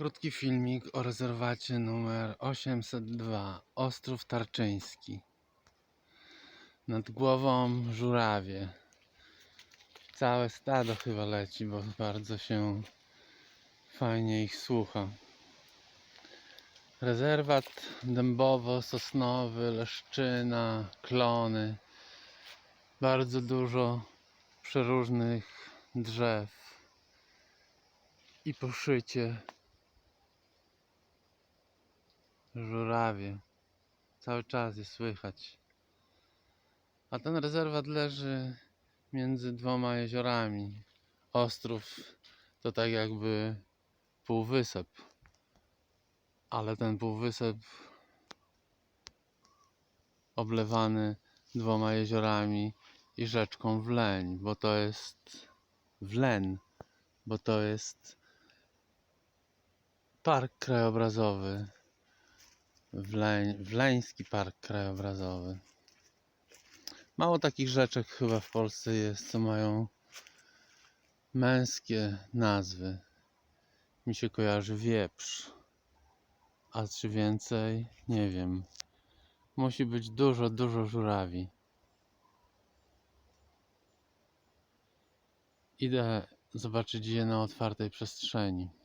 Krótki filmik o rezerwacie numer 802 Ostrów Tarczyński. Nad głową żurawie. Całe stado chyba leci, bo bardzo się fajnie ich słucha. Rezerwat dębowo-sosnowy, leszczyna, klony. Bardzo dużo przeróżnych drzew i poszycie żurawie. Cały czas je słychać. A ten rezerwat leży między dwoma jeziorami. Ostrów to tak jakby półwysep. Ale ten półwysep oblewany dwoma jeziorami i rzeczką Wleń, bo to jest Wlen, bo to jest park krajobrazowy. Wleń, Wleński Park Krajobrazowy. Mało takich rzeczek chyba w Polsce jest, co mają męskie nazwy. Mi się kojarzy wieprz. A czy więcej? Nie wiem. Musi być dużo, dużo żurawi. Idę zobaczyć je na otwartej przestrzeni.